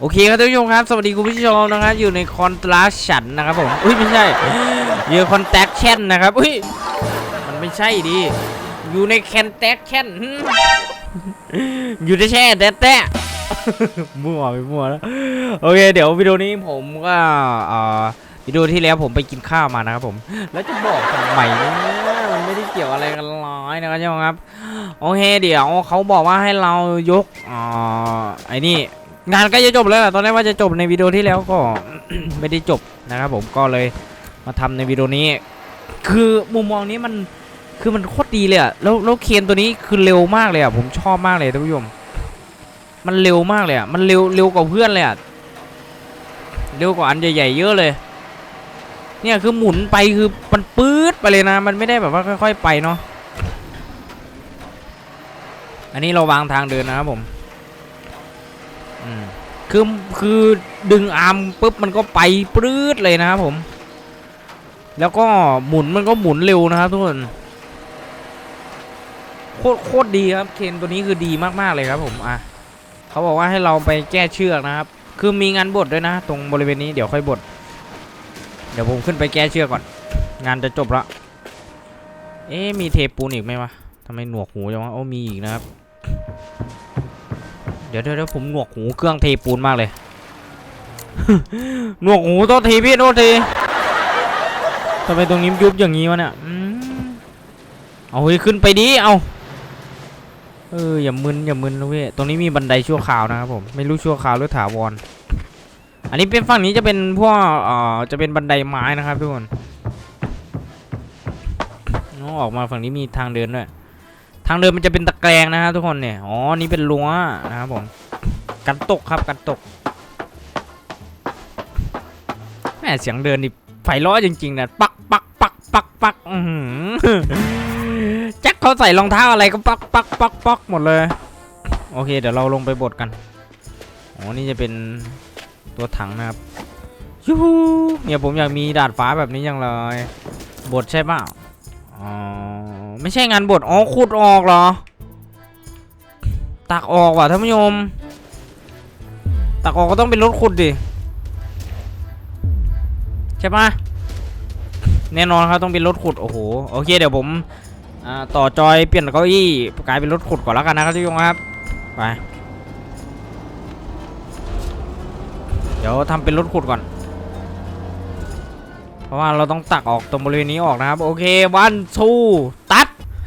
โอเคครับท่านผู้ชมครับ สวัสดีคุณผู้ชมนะครับอยู่ในคอนตราชันนะครับผมอุ้ยไม่ใช่อยู่คอนแทคแชนนะครับอุ้ยมันไม่ใช่ดิอยู่ในแคนแทคแชนอยู่ในแช่แต่แต่มั่วไปมั่วแล้วโอเค เดี๋ยววิดีโอนี้ผมก็อ่อวิดีโอที่แล้วผมไปกินข้าวมานะครับผม แล้วจะบอกทำไมเนี่ยมันไม่ได้เกี่ยวอะไรกันเลยนะครับท่านผู้ชมครับ โอเค เดี๋ยวเขาบอกว่าให้เรายกอ่อไอ้นี่ งานใก็จะจบแล้วอะตอนแรกว่าจะจบในวิดีโอที่แล้วก็ ไม่ได้จบนะครับผมก็เลยมาทำในวิดีโอนี้ คือมุมมองนี้มันคือมันโคตรดีเลยอะแล้วแล้วเคนตัวนี้คือเร็วมากเลยอะผมชอบมากเลยท่านผู้ชมมันเร็วมากเลยอะมันเร็วเร็วกว่าเพื่อนเลยอะเร็วกว่าอันใหญ่ๆเยอะเลย เนี่ยคือหมุนไปคือมันปื๊ดไปเลยนะ มันไม่ได้แบบว่าค่อย ๆ ไปเนาะอันนี้เราวางทางเดินนะครับผม คือคือดึงอาร์มปุ๊บมันก็ไปปลื้ดเลยนะครับผม แล้วก็หมุนมันก็หมุนเร็วนะครับทุกคนโคตรโคตรดีครับเคนตัวนี้คือดีมากๆเลยครับผมอะเขาบอกว่าให้เราไปแก้เชือกนะครับ คือมีงานบดด้วยนะ ตรงบริเวณนี้เดี๋ยวค่อยบดเดี๋ยวผมขึ้นไปแก้เชือกก่อน งานจะจบละเอ๊มีเทปูนอีกไหมวะทำไมหนวกหูจังวะโอ้มีอีกนะครับ เดี๋ยวเดี๋ยวผมหนวกหูเครื่องเทปูนมากเลย หนวกหูโทษทีพี่โทษทีทำไมตรงนี้ยุบอย่างนี้วะเนี่ยอืมเอาเฮ้ยขึ้นไปดิเอาเอออย่ามึนอย่ามึนนะเว้ยตรงนี้มีบันไดชั่วคราวนะครับผมไม่รู้ชั่วคราวหรือถาวร อันนี้เป็นฝั่งนี้จะเป็นพวกเอ่อจะเป็นบันไดไม้นะครับทุกคนอ๋อออกมาฝั่งนี้มีทางเดินด้วยางเดินมันจะเป็นตะแกรงนะครับทุกคนเนี่ย อ๋อ นี่เป็นรั้วนะครับผม กันตกครับกันตก แม่เสียงเดินนี่ไฟล้อจริงๆนะปักปักปักปักปักอือหือแจ็คเขาใส่รองเท้าอะไรก็ปักปักปักปักหมดเลย โอเค เดี๋ยวเราลงไปบดกัน อ๋อ นี่จะเป็นตัวถังนะครับยูเนี่ยผมอยากมีดาดฟ้าแบบนี้ยังเลย บดใช่เปล่าอ๋อ ไม่ใช่งานบทอ๋อขุดออกเหรอ ตักออกว่ะท่านผู้ชมตักออกก็ต้องเป็นรถขุดดิ ใช่ปะแน่นอนครับต้องเป็นรถขุดโอ้โหโอเคเดี๋ยวผมต่อจอยเปลี่ยนเก้าอี้กลายเป็นรถขุดก่อนแล้วกันนะครับท่านผู้ชมครับไปเดี๋ยวทำเป็นรถขุดก่อน เพราะว่าเราต้องตักออกตรงบริเวณนี้ออกนะครับ โอเควันทูตั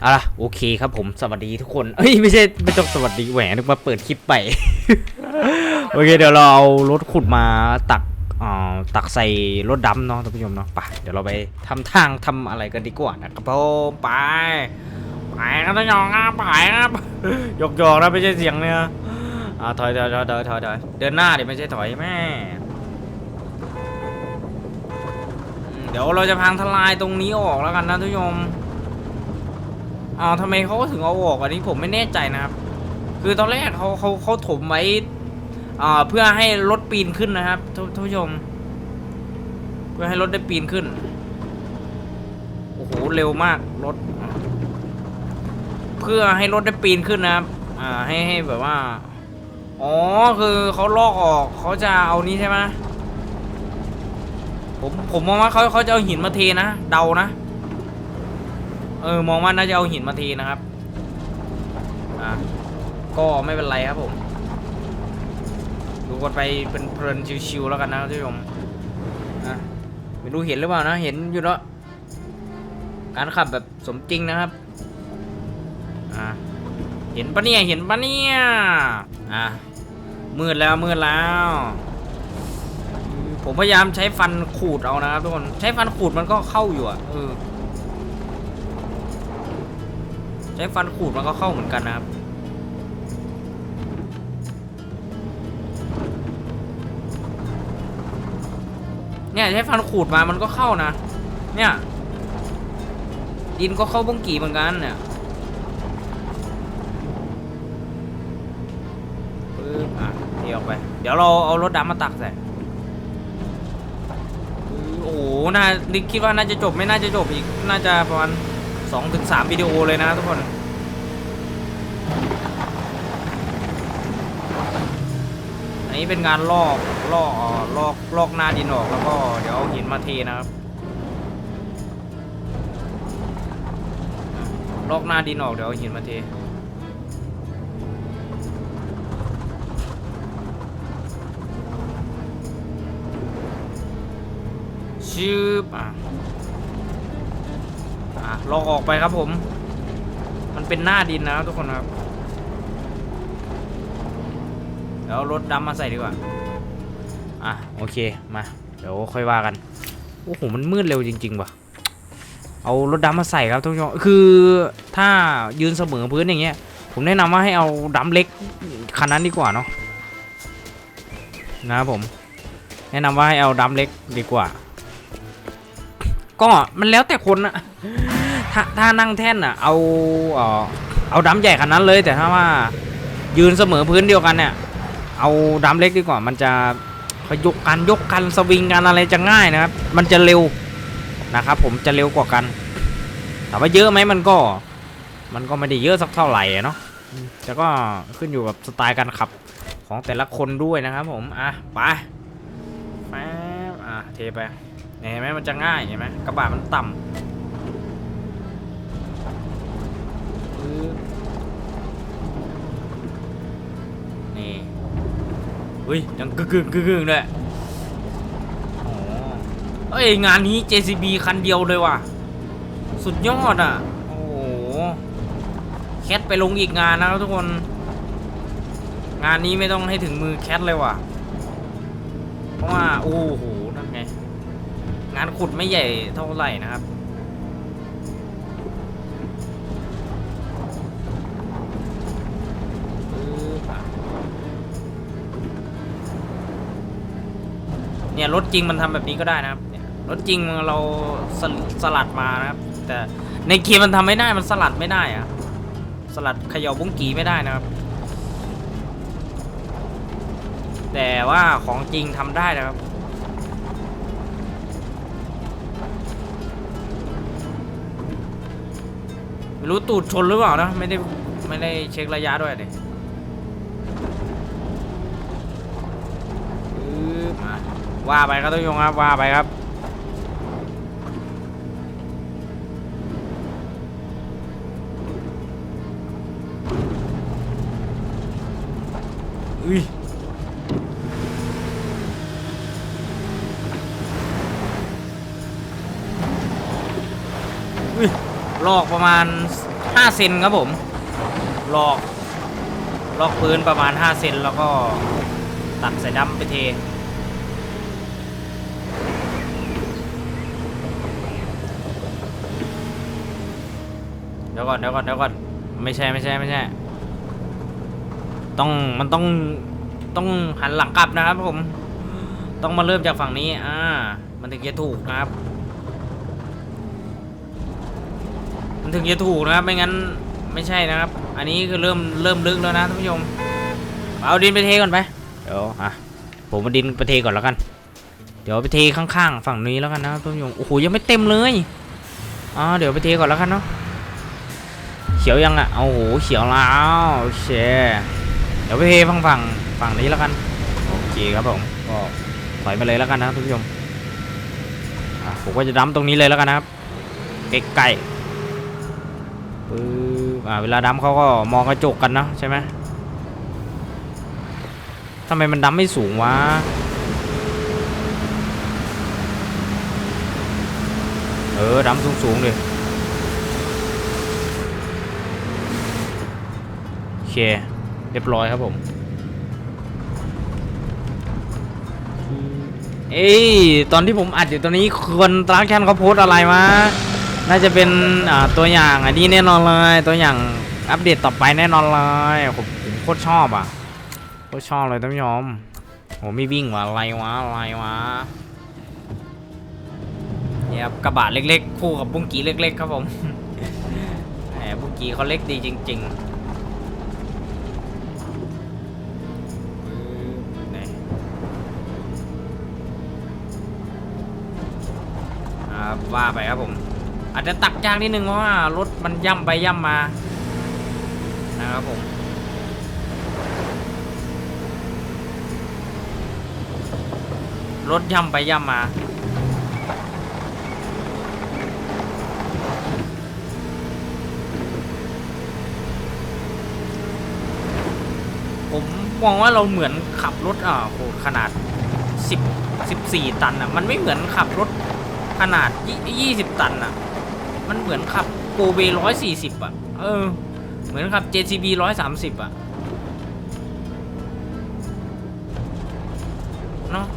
เอาล่ะโอเคครับผมสวัสดีทุกคนเอ้ยไม่ใช่ไม่ต้องสวัสดีแหวนนึกมาเปิดคลิปไป โอเคเดี๋ยวเราเอารถขุดมาตักอ่าตักใส่รถดำเนาะท่านผู้ชมเนาะไปเดี๋ยวเราไปทำทางทำอะไรกันดีกว่านะครับผมไปไปครับท่านผู้ชมครับไปครับยกยอกๆนะไม่ใช่เสียงเนี่ยอ่าถอยถอยถอยถอยถอยถอยเดินหน้าดิไม่ใช่ถอยแม่เดี๋ยวเราจะพังทลายตรงนี้ออกแล้วกันนะทุกผู้ชม อ้าวทำไมเขาถึงเอาออกอันนี้ผมไม่แน่ใจนะครับ คือตอนแรกเขาเขาเขาถมไว้อ่าเพื่อให้รถปีนขึ้นนะครับท่านผู้ชม เพื่อให้รถได้ปีนขึ้น โอ้โหเร็วมากรถ เพื่อให้รถได้ปีนขึ้นนะครับ อ่าให้ให้แบบว่า อ๋อคือเขาลอกออกเขาจะเอานี้ใช่ไหมผมผมมองว่าเขาเขาจะเอาหินมาเทนะเดานะ เออมองว่าน่าจะเอาหินมาเทนะครับอะก็ไม่เป็นไรครับผมดูกันไปเป็นเพลินชิวๆแล้วกันนะท่านผู้ชมอะไม่รู้เห็นหรือเปล่านะเห็นอยู่แล้วการขับแบบสมจริงนะครับอะเห็นปะเนี่ยเห็นปะเนี่ยอะมืดแล้วมืดแล้ว ผมพยายามใช้ฟันขูดเอานะครับทุกคนใช้ฟันขูดมันก็เข้าอยู่อะเออ ใช้ฟันขูดมันก็เข้าเหมือนกันนะครับเนี่ยใช้ฟันขูดมามันก็เข้านะ เนี่ย ดินก็เข้าบ้งกี่เหมือนกันเนี่ยปึ๊บอะเทออกไป เดี๋ยวเราเอารถดำมาตักใส่โอ้โหน่าคิดว่าน่าจะจบไม่น่าจะจบอีก น่าจะประมาณ สองถึงสามวิดีโอเลยนะทุกคน อันนี้เป็นงานลอกลอกลอกลอกหน้าดินออกแล้วก็เดี๋ยวเอาหินมาเทนะครับ ลอกหน้าดินออกเดี๋ยวเอาหินมาเทชืบอะ ลอกออกไปครับผม มันเป็นหน้าดินนะครับทุกคนครับ เดี๋ยวเอารถดำมาใส่ดีกว่า อะโอเคมา เดี๋ยวค่อยว่ากัน โอ้โหมันมืดเร็วจริง ๆ ว่ะ เอารถดำมาใส่ครับทุกคนคือถ้ายืนเสมอพื้นอย่างเงี้ย ผมแนะนำว่าให้เอาดำเล็กคันนั้นดีกว่าเนาะ นะครับผม แนะนำว่าให้เอาดำเล็กดีกว่า ก็มันแล้วแต่คนอะ ถ้าถ้านั่งแท่นอะเอาเออเอาดำใหญ่คันนั้นเลย แต่ถ้าว่ายืนเสมอพื้นเดียวกันเนี่ย เอาดำเล็กดีกว่า มันจะยกกันยกกันสวิงกันอะไรจะง่ายนะครับ มันจะเร็วนะครับ ผมจะเร็วกว่ากันถามว่าเยอะไหมมันก็ มันก็ไม่ได้เยอะสักเท่าไหร่เนาะแต่ก็ขึ้นอยู่กับสไตล์การขับของแต่ละคนด้วยนะครับผม อะ ไปแป๊บอะ เทไปเนี่ยเห็นไหมมันจะง่ายเห็นไหมกระบะมันต่ำปึ๊บนี่ อุ้ยยังกึกกึกกึกกึกด้วยอ๋อเอ้ยงานนี้ JCB คันเดียวเลยว่ะ สุดยอดอะ โอ้โห แคทไปลงอีกงานนะครับทุกคน งานนี้ไม่ต้องให้ถึงมือแคทเลยว่ะ เพราะว่า โอ้โหนั่นไง งานขุดไม่ใหญ่เท่าไหร่นะครับ เนี่ยรถจริงมันทำแบบนี้ก็ได้นะครับเนี่ยรถจริงเราสลสลัดมานะครับ แต่ในเกมมันทำไม่ได้มันสลัดไม่ได้อะสลัดเขย่าบุ้งกีไม่ได้นะครับ แต่ว่าของจริงทำได้นะครับไม่รู้ตูดชนหรือเปล่านะไม่ได้ไม่ได้เช็คระยะด้วยดิปึ๊บมา ว่าไปครับทุกยงครับว่าไปครับอุ้ยอุ้ยลอกประมาณ 5 เซนครับผมลอกลอกพื้นประมาณ 5 เซนแล้วก็ตักใส่ดำไปเท เดี๋ยวก่อนเดี๋ยวก่อนเดี๋ยวก่อนไม่ใช่ไม่ใช่ไม่ใช่ ต้องมันต้องต้องหันหลังกลับนะครับผม ต้องมาเริ่มจากฝั่งนี้ อ่า มันถึงจะถูกนะครับ มันถึงจะถูกนะครับ ไม่งั้นไม่ใช่นะครับ อันนี้คือเริ่มเริ่มลึกแล้วนะท่านผู้ชม เอาดินไปเทก่อนไป เดี๋ยวอะผมเอาดินไปเทก่อนแล้วกัน เดี๋ยวไปเทข้างๆฝั่งนี้แล้วกันนะท่านผู้ชม โอ้โหยังไม่เต็มเลยอ่าเดี๋ยวไปเทก่อนแล้วกันเนาะ ขียวยังอะเอาโอ้โหเขียวแล้วโอเคเดี๋ยวไปเทฝั่งฝั่งฝั่งนี้แล้วกันโอเคครับผมก็ถอยมาเลยแล้วกันนะท่านผู้ชมผมก็จะดั้มตรงนี้เลยแล้วกันนะครับใกล้ๆปึ๊บอ่เวลาดำเขาก็มองกระจกกันเนะใช่ไหมทำไมมันดำไม่สูงวะเออดำสูงสูงๆเลยโอ เค เรียบร้อยครับผม เอ้ย ตอนที่ผมอัดอยู่ตอนนี้คนตรักแคนเขาโพสอะไรมา น่าจะเป็นตัวอย่างอันนี้แน่นอนเลย ตัวอย่างอัปเดตต่อไปแน่นอนเลย ผมผมโคตรชอบอะ โคตรชอบเลยท่านผู้ชมโหไม่วิ่งวะอะไรวะอะไรวะเนี่ยครับกระบะเล็กๆ คู่กับบุ้งกีเล็กๆ ครับผมแหมบุ้งกีเขาเล็กดีจริง ๆ ว่าไปครับผม อาจจะตักยากนิดนึงเพราะว่ารถมันย่ำไปย่ำมา นะครับผมรถย่ำไปย่ำมา ผมมองว่าเราเหมือนขับรถอ่าโหขนาด 10 14 ตันอะ มันไม่เหมือนขับรถ ขนาดยี่20ตันอะ มันเหมือนขับโกเบร้อยสี่สิบอะ เออ เหมือนขับ JCB ร้อยสามสิบอะ เนาะ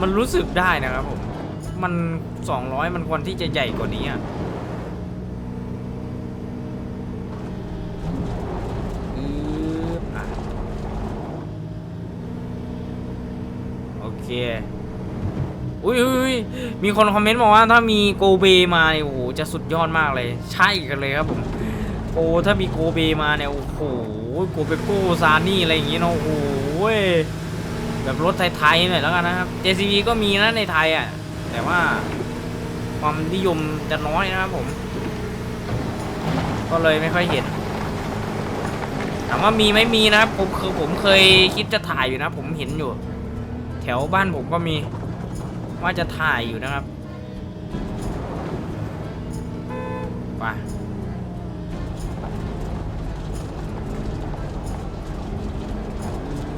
มันรู้สึกได้นะครับผม มันสองร้อยมันควรที่จะใหญ่กว่านี้อะอืออะโอเค อุ้ยอุ้ยมีคนคอมเมนต์บอกว่าถ้ามีโกเบมาเนี่ยโอ้โหจะสุดยอดมากเลย ใช่กันเลยครับผมโอ้ถ้ามีโกเบมาเนี่ยโอ้โหโกเบโกซานี่อะไรอย่างงี้เนาะโอ้โหแบบรถไทยๆหน่อยแล้วกันนะครับ JCB ก็มีนะในไทยอะแต่ว่าความนิยมจะน้อยนะครับผม ก็เลยไม่ค่อยเห็นถามว่ามีไหมมีนะครับผมคือผมเคยคิดจะถ่ายอยู่นะ ผมเห็นอยู่ แถวบ้านผมก็มี ว่าจะถ่ายอยู่นะครับไป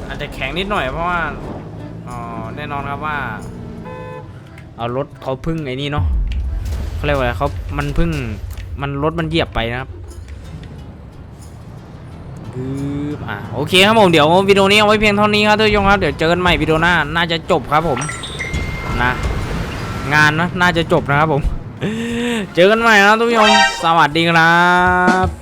อาจจะแข็งนิดหน่อยเพราะว่าอ๋อแน่นอนครับว่า เอารถเขาพึ่งไอ้นี่เนาะเขาเรียกว่าอะไรเขามันพึ่งมันรถมันเหยียบไปนะครับปึ๊บอะโอเคครับผมเดี๋ยววิดีโอนี้เอาไว้เพียงเท่านี้ครับทุกท่านครับเดี๋ยวเจอกันใหม่วิดีโอหน้าน่าจะจบครับผม นะ งานนะน่าจะจบนะครับผม เจอกันใหม่นะทุกผู้ชมสวัสดีครับ